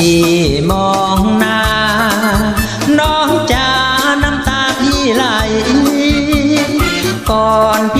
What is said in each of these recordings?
พี่มองหน้า น้องจ้าน้ำตาพี่ไหลก่อนพี่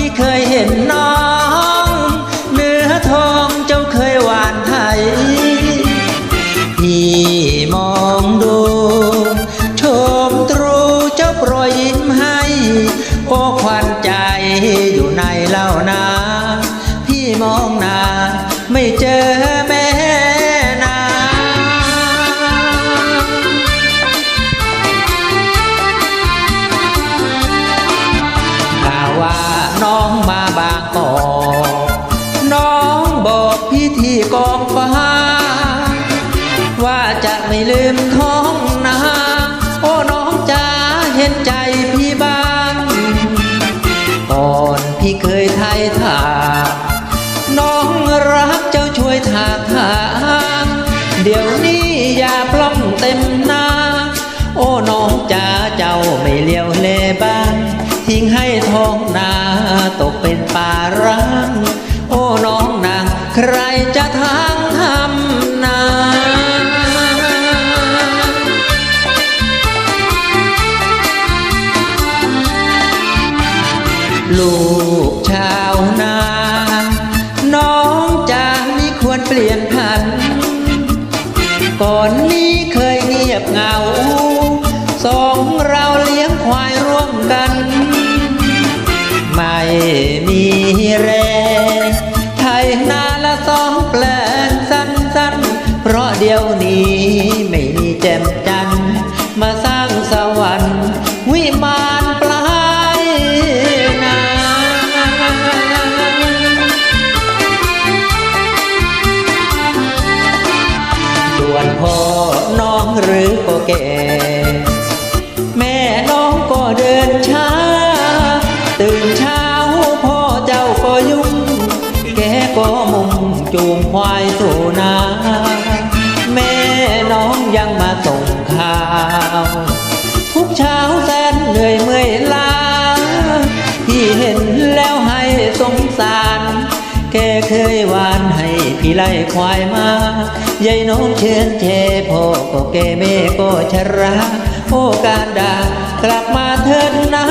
บอกพี่ที่กองฟ้า ว่าจะไม่ลืมท้องนาโอ้น้องจ๋าเห็นใจพี่บ้างก่อนพี่เคยไทยถาน้องรักเจ้าช่วยถากทางเดี๋ยวนี้อย่าปล้องเต็มหน้า โอ้น้องจ๋าเจ้าไม่เลี้ยวเลบ้างทิ้งให้ท้องนาตกเป็นป่าร้าง รจะทางทำนาลูกชาวนา น้องจะไม่ควรเปลี่ยนพัน ก่อนนี้เคยเงียบเหงา นี้ไม่มีแจ่มจันทร์มาสร้างสวรรค์วิมานปลายนาส่วนพ่อน้องหรือก็แก่ แม่น้องก็เดินช้า ตื่นเช้าพ่อเจ้าก็ยุ่ง แกก็มุ่งจูงควายสู่นา แกเคยวานให้พี่ไล่ควายมายายน้องเชิญเทพ่อก็แกแม่ก็ชรา โอการดากลับมาเถิดนะ